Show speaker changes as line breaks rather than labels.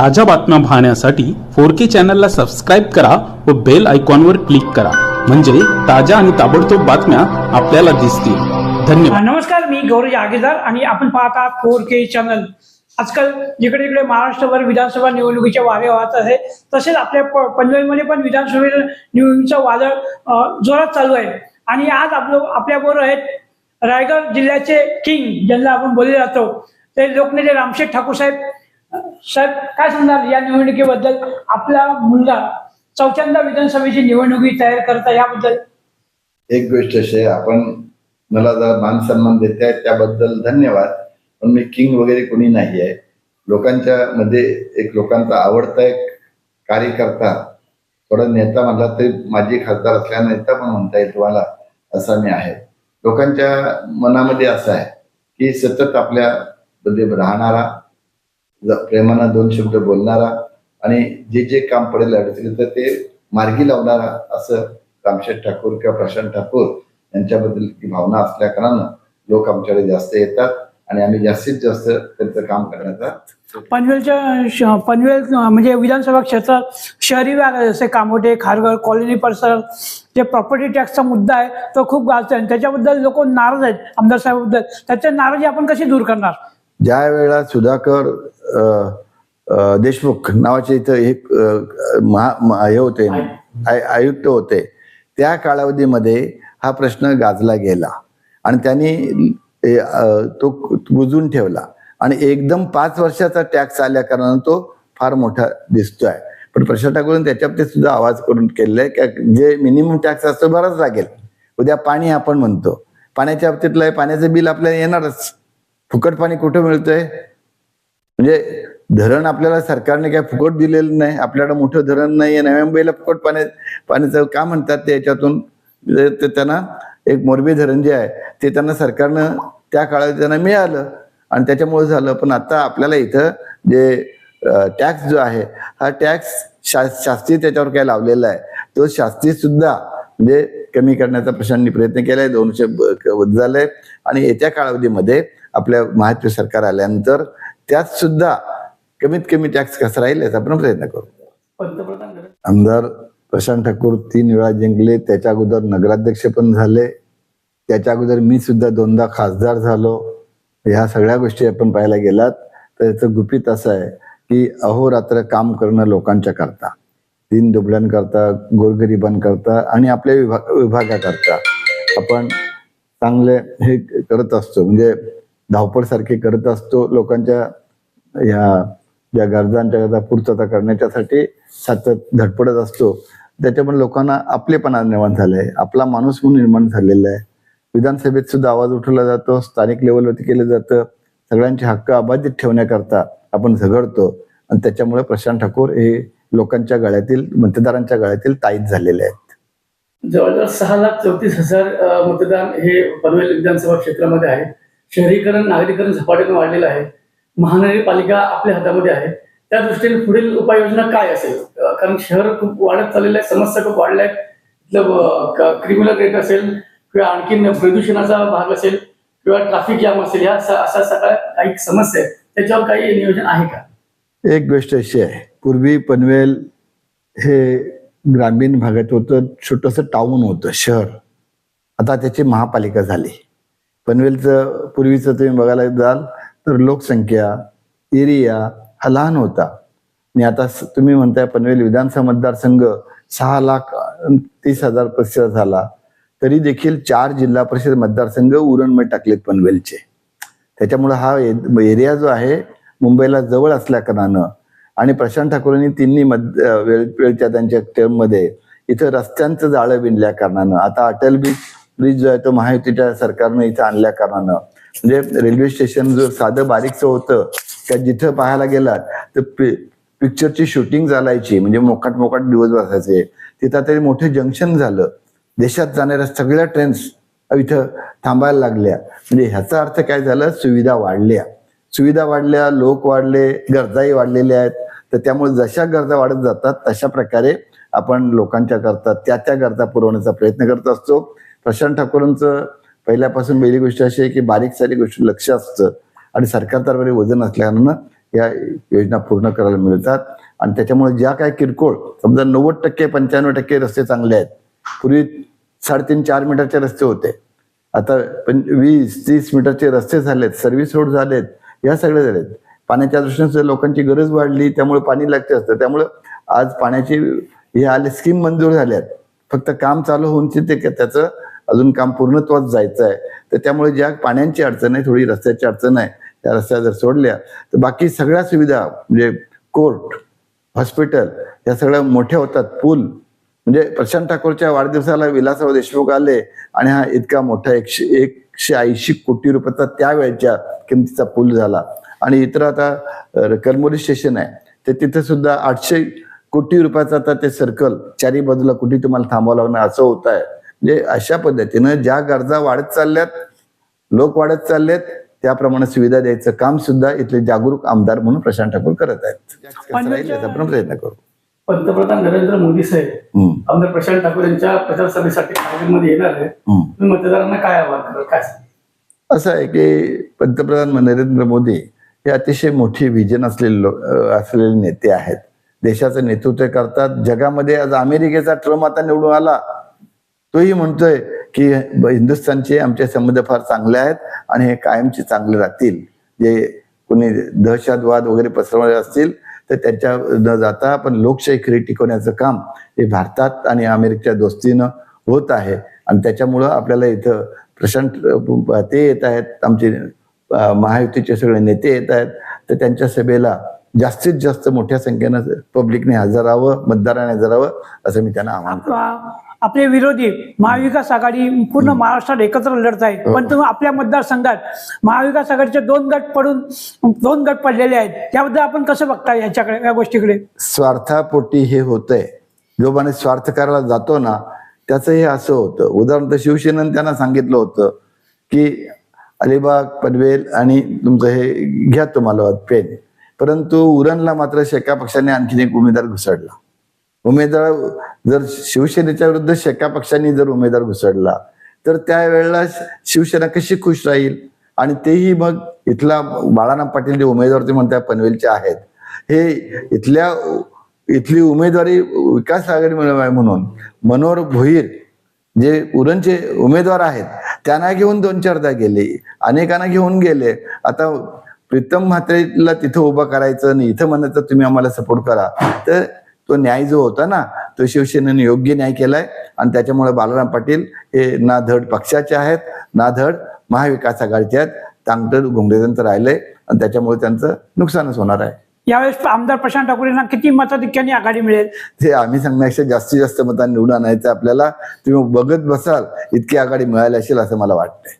ताज्या बातम्या पाहण्यासाठी फोर के चॅनलला सबस्क्राईब करा व बेल आयकॉनवर क्लिक करा. म्हणजे ताज्या आणि ताबडतोब बातम्या आपल्याला दिसतील. धन्यवाद.
नमस्कार मी गौरी आगेदार आणि आपण पाहत फोर के चॅनल. आजकाल जिकडे इकडे महाराष्ट्रभर विधानसभा निवडणुकीच्या वारे वाहत आहे तसेच आपल्या प- पनवेलमध्ये पण विधानसभा निवडणुकीचं वादळ जोरात चालू आहे. आणि आज आपलं आपल्याबरोबर आहेत रायगड जिल्ह्याचे किंग ज्यांना आपण बोलले जातो ते लोकनेते रामशेठ ठाकूर साहेब. साहेब काय सांगणार या निवडणुकीबद्दल आपला मुलगा चौथ्यांदा विधानसभेची निवडणुकी तयार करता याबद्दल?
एक गोष्ट अशी आहे आपण मला जर मान सन्मान देत आहे त्याबद्दल धन्यवाद पण मी किंग वगैरे कोणी नाही आहे. लोकांच्या मध्ये एक लोकांचा आवडता एक कार्यकर्ता थोडा नेता म्हणला तरी माझी खासदार असल्या नेता पण म्हणता येईल तुम्हाला असा मी आहे. लोकांच्या मनामध्ये असं आहे की सतत आपल्या मध्ये राहणारा प्रेमानं दोन शब्द बोलणारा आणि जे जे काम पडेल अडचणी तर ते मार्गी लावणारा असं रामशेठ ठाकूर किंवा प्रशांत ठाकूर यांच्याबद्दल ती भावना असल्या कारणानं लोक आमच्याकडे जास्त येतात आणि आम्ही जास्तीत जास्त त्यांचं काम करण्याचा
पनवेलच्या पनवेल म्हणजे विधानसभा क्षेत्रात शहरी भागात जसे कामोटे खारघर कॉलनी परिसर जे प्रॉपर्टी टॅक्सचा मुद्दा आहे तो खूप गाजतोय आणि त्याच्याबद्दल लोक नाराज आहेत आमदार साहेबाबद्दल. त्याच्या नाराजी आपण कशी दूर करणार?
ज्या वेळेला सुधाकर देशमुख नावाचे इथं एक अ, महा हे होते आय- आयुक्त होते. त्या कालावधीमध्ये हा प्रश्न गाजला गेला. आणि त्यांनी तो बुजून ठेवला. आणि एकदम पाच वर्षाचा टॅक्स आल्या कारणानं तो फार मोठा दिसतोय. पण प्रशांत ठाकूरने त्याच्या बाबतीत सुद्धा आवाज करून केलेला आहे. की जे मिनिमम टॅक्स असतो बराच लागेल. उद्या पाणी आपण म्हणतो. पाण्याच्या बाबतीतलं पाण्याचं बिल आपल्याला येणारच. फुकट पाणी कुठं मिळतंय? म्हणजे धरण आपल्याला सरकारने काय फुकट दिलेलं नाही आपल्याकडे मोठं धरण नाही आहे नव्या मुंबईला फुकट पाण्या पाण्याचं का म्हणतात ते याच्यातून? म्हणजे ते त्यांना एक मोरबी धरण जे आहे ते त्यांना सरकारनं त्या काळात त्यांना मिळालं आणि त्याच्यामुळे झालं. पण आता आपल्याला इथं जे टॅक्स जो आहे हा टॅक्स शा शास्त्री त्याच्यावर काय लावलेला आहे तो शास्त्री सुद्धा म्हणजे कमी करण्याचा प्रशांनी प्रयत्न केलाय. दोनशे ब- झालंय. आणि येत्या कालावधीमध्ये आपल्या महाराष्ट्र सरकार आल्यानंतर त्यात सुद्धा कमीत कमी टॅक्स कसा राहील याचा आपण प्रयत्न करू. आमदार प्रशांत ठाकूर तीन वेळा जिंकले त्याच्या अगोदर नगराध्यक्ष पण झाले. त्याच्या अगोदर मी सुद्धा दोनदा खासदार झालो. ह्या सगळ्या गोष्टी आपण पाहायला गेलात तर याचं गुपित असं आहे की अहोरात्र काम करणं लोकांच्या करता. तीन दुबळ्यांकरता गोरगरिबांकरता आणि आपल्या विभाग विभागाकरता आपण चांगले हे करत असतो. म्हणजे धावपळ सारखे करत असतो लोकांच्या ह्या ज्या गरजांच्या गरजा पूर्तता करण्याच्यासाठी सतत धडपडत असतो. त्याच्यामुळे लोकांना आपलेपणा निर्माण झालाय. आपला माणूस म्हणून निर्माण झालेला आहे. विधानसभेत सुद्धा आवाज उठवला जातो स्थानिक लेवलवरती केलं जातं. सगळ्यांचे हक्क अबाधित ठेवण्याकरता आपण झगडतो. आणि त्याच्यामुळे प्रशांत ठाकूर हे लोकांच्या गळ्यातील मतदारांच्या गळ्यातील ताईत झालेले आहेत.
जवळजवळ सहा लाख चौतीस हजार मतदान हे पनवेल विधानसभा क्षेत्रामध्ये आहे. शहरीकरण नागरीकरण झपाट्याने वाढलेलं आहे. महानगरपालिका आपल्या हातामध्ये आहे. त्या दृष्टीने पुढील उपाययोजना काय असेल? कारण शहर खूप वाढत चाललेलं आहे समस्या खूप वाढल्या आहेत. क्रिमिनल रेट असेल किंवा आणखीन प्रदूषणाचा भाग असेल किंवा ट्रॅफिक जाम असेल ह्या अशा सगळ्या काही समस्या आहेत. त्याच्यावर काही नियोजन आहे का?
एक गोष्ट अशी आहे. पूर्वी पनवेल हे ग्रामीण भागात होतं छोटंसं टाऊन होतं शहर. आता त्याची महापालिका झाली. पनवेलचं पूर्वीचं तुम्ही बघायला जाल तर लोकसंख्या एरिया हा लहान होता. आणि आता तुम्ही म्हणताय पनवेल विधानसभा मतदारसंघ सहा लाख तीस हजार प्रतिशत झाला. तरी देखील चार जिल्हा परिषद मतदारसंघ उरणमध्ये टाकलेत पनवेलचे. त्याच्यामुळे हा एरिया जो आहे मुंबईला जवळ असल्याकारणानं आणि प्रशांत ठाकूरांनी तिन्ही मत वेळ वेळच्या त्यांच्या टर्ममध्ये इथं रस्त्यांचं जाळं विणल्या कारणानं. आता अटल ब्रिज ब्रिज जो आहे तो महायुतीच्या सरकारनं इथं आणल्या कारणानं म्हणजे रेल्वे स्टेशन जर साधं बारीकचं होतं त्या जिथं पाहायला गेलात तर पि- पिक्चरची शूटिंग चालायची म्हणजे मोकाट मोकाट दिवस बसायचे. तिथं आता ते मोठं जंक्शन झालं. देशात जाणाऱ्या सगळ्या ट्रेन्स इथं थांबायला लागल्या. म्हणजे ह्याचा अर्थ काय झालं? सुविधा वाढल्या. सुविधा वाढल्या लोक वाढले गरजाही वाढलेल्या आहेत. तर त्यामुळे जशा गरजा वाढत जातात तशा प्रकारे आपण लोकांच्या करता त्या त्या गरजा पुरवण्याचा प्रयत्न करत असतो. प्रशांत ठाकूरांचं पहिल्यापासून पहिली गोष्ट अशी आहे की बारीक सारी गोष्टी लक्ष असतं आणि सरकारतर्फे वजन असल्यानं या योजना पूर्ण करायला मिळतात. आणि त्याच्यामुळे ज्या काय किरकोळ समजा नव्वद टक्के पंच्याण्णव टक्के रस्ते चांगले आहेत. पूर्वी साडेतीन चार मीटरचे रस्ते होते. आता पण वीस तीस मीटरचे रस्ते झालेत सर्व्हिस रोड झालेत या सगळे झालेत. पाण्याच्या दृष्टीने लोकांची गरज वाढली त्यामुळे पाणी लागते असतं. त्यामुळं आज पाण्याची हे आले स्कीम मंजूर झाल्यात. फक्त काम चालू होऊन ते त्याचं अजून काम पूर्णत्वात जायचं आहे तर त्यामुळे ज्या पाण्याची अडचण आहे थोडी रस्त्याची अडचण आहे त्या रस्त्या जर सोडल्या तर बाकी सगळ्या सुविधा म्हणजे कोर्ट हॉस्पिटल या सगळ्या मोठ्या होतात. पूल म्हणजे प्रशांत ठाकूरच्या वाढदिवसाला विलासराव देशमुख आले आणि हा इतका मोठा एकशे एकशे ऐंशी कोटी रुपयाचा त्यावेळच्या किमतीचा पूल झाला. आणि इतर आता कलमोरी स्टेशन आहे. तर तिथे सुद्धा आठशे कोटी रुपयाचा आता ते सर्कल चारी बाजूला कुठे तुम्हाला थांबावं लागणार असं होत आहे म्हणजे अशा पद्धतीनं ज्या गरजा वाढत चालल्यात लोक वाढत चाललेत त्याप्रमाणे सुविधा द्यायचं काम सुद्धा इथले जागरूक आमदार म्हणून प्रशांत ठाकूर करत आहेत. आपण प्रयत्न करू.
पंतप्रधान नरेंद्र मोदी साहेब आमदार प्रशांत ठाकूर यांच्या प्रचार सभेसाठी येणार आहे मतदारांना काय आवाहन काय?
असं आहे की पंतप्रधान नरेंद्र मोदी हे अतिशय मोठी विजन असलेले असलेले नेते आहेत. देशाचं नेतृत्व करतात. जगामध्ये आज अमेरिकेचा ट्रम्प आता निवडून आला. तोही म्हणतोय की हिंदुस्थानचे आमचे संबंध फार चांगले आहेत आणि हे कायमचे चांगले राहतील. जे कोणी दहशतवाद वगैरे पसरवले असतील तर त्यांच्या न जाता आपण लोकशाही खरी टिकवण्याचं काम हे भारतात आणि अमेरिकेच्या दोस्तीनं होत आहे. आणि त्याच्यामुळं आपल्याला इथं प्रशांत ते येत आहेत आमचे महायुतीचे सगळे नेते येत आहेत. तर त्यांच्या सभेला जास्तीत जास्त मोठ्या संख्येनं पब्लिकने हजर राहावं मतदाराने हजर असं मी त्यांना आवाहन करतो.
आपले विरोधी महाविकास आघाडी पूर्ण महाराष्ट्रात एकत्र लढत आहेत. पण तुम्ही आपल्या मतदारसंघात महाविकास आघाडीचे दोन गट पडून दोन गट पडलेले आहेत. त्याबद्दल आपण कसं बघता याच्याकडे या गोष्टीकडे?
स्वार्थापोटी हे होतंय. जो माणूस स्वार्थ करायला जातो ना त्याचं हे असं होतं. उदाहरणार्थ शिवसेनेनं त्यांना सांगितलं होतं की अलिबाग पनवेल आणि तुमचं हे घ्या तुम्हाला पेन. परंतु उरणला मात्र शेका पक्षाने आणखीन एक उमेदवार घुसडला. उमेदवार जर शिवसेनेच्या विरुद्ध शेका पक्षांनी जर उमेदवार घुसडला तर त्यावेळेला शिवसेना कशी खुश राहील? आणि तेही मग इथला बाळाराम पाटील जे उमेदवार ते म्हणतात पनवेलचे आहेत. हे इथल्या इथली उमेदवारी विकास आघाडी म्हणून म्हणून मनोहर भोईर जे उरणचे उमेदवार आहेत त्यांना घेऊन दोन चारदा गेले अनेकांना घेऊन गेले. आता प्रीतम म्हात्रेला तिथं उभं करायचं आणि इथं म्हणायचं तुम्ही आम्हाला सपोर्ट करा. तर तो न्याय जो होता ना तो शिवसेनेने योग्य न्याय केलाय. आणि त्याच्यामुळे बालाराम पाटील हे ना धड पक्षाचे आहेत. ना धड महाविकास आघाडीचे आहेत. तांगटर घोंगडेजंत राहिले आणि त्याच्यामुळे त्यांचं नुकसानच होणार आहे.
यावेळेस आमदार प्रशांत ठाकूर यांना किती मताधिक्याने आघाडी मिळेल?
ते आम्ही सांगण्यापेक्षा जास्तीत जास्त मतांनी निवडून आणायचं आपल्याला. तुम्ही बघत बसाल इतकी आघाडी मिळाली असेल असं मला वाटतंय.